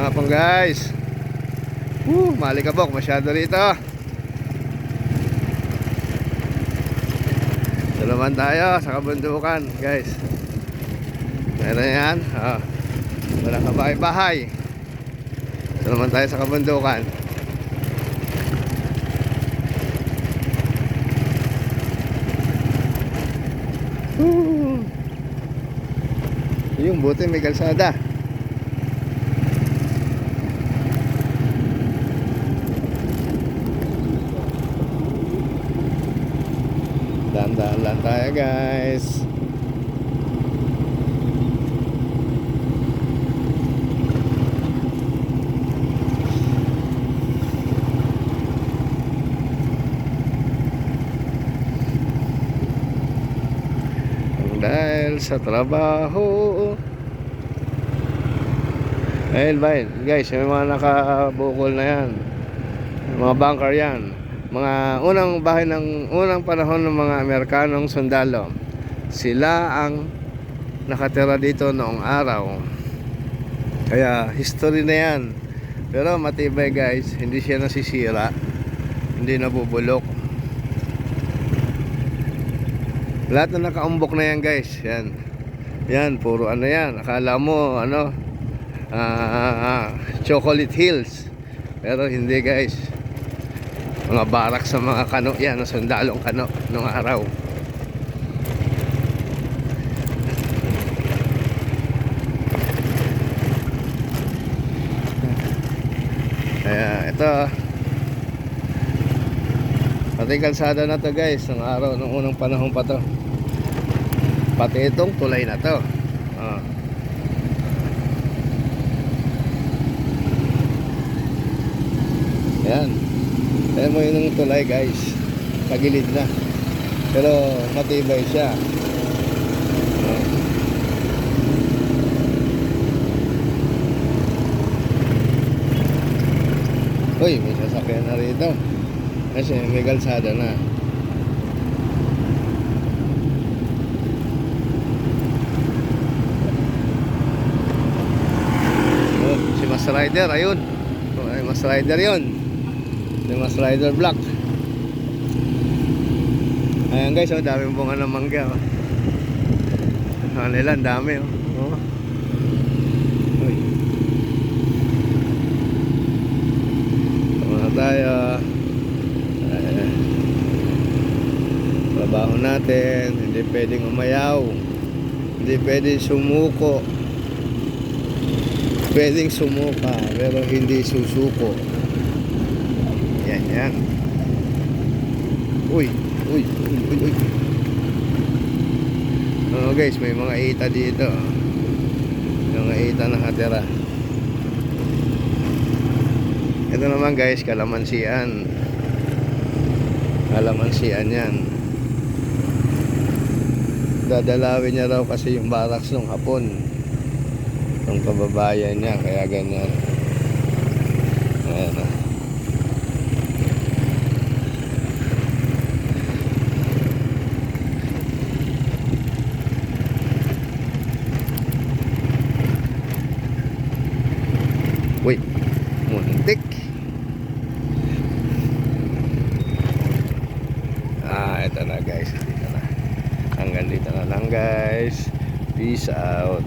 Magandang hapon guys. Woo, malikabok masyado rito. Ito naman tayo sa kabundukan guys. Meron yan. Oh. Wala ka bahay-bahay. Ito naman tayo sa kabundukan. Woo. Yung buti may kalsada. Dahan-dahan lang tayo guys. Dahil sa trabaho. Ayun ba? Guys, yung mga nakabukol na yan. Yung mga bunker yan. Mga unang bahay ng unang panahon ng mga Amerikanong sundalo. Sila ang nakatira dito noong araw. Kaya history na yan. Pero matibay guys, hindi siya nasisira. Hindi nabubulok. Lahat na nakaumbok na yan guys. Yan. Yan, puro ano yan. Akala mo ano, ah, Chocolate Hills. Pero hindi guys. Mga barak sa mga kano. Yan, sundalong kano nung araw. Kaya ito. Pati kalsada na to guys Nung araw, nung unang panahon pa to. Pati itong tulay na to. Oh. Yan Kaya mo yun yung tulay guys Tagilid na Pero matibay siya. Uy, may sasakyan na rito. Kasi may kalsada na. Oh, si Mas Rider, ayun. Oh, ay, Mas Rider yun. Si Mas Rider Black. Ayan guys, oh, daming bunga ng mangga. Oh. Ano nila, ang dami. Oh. Oh. Uy. Tama tayo. Trabaho natin. Hindi pwedeng umayaw. Hindi pwedeng sumuko. Pwedeng sumuka, pero hindi susuko. Yan, yan. Uy, uy, uy, uy, uy. Oh guys, may mga ita dito. Mga ita nakatira. Ito naman guys, kalamansian. Kalamansian yan. Dadalawin niya raw kasi yung barracks nung hapon. Yung kababayan niya, kaya ganyan. Ayan ah. Uy, muntik. Ah, ito na guys. Dito na. Hanggang dito na lang guys. Peace out.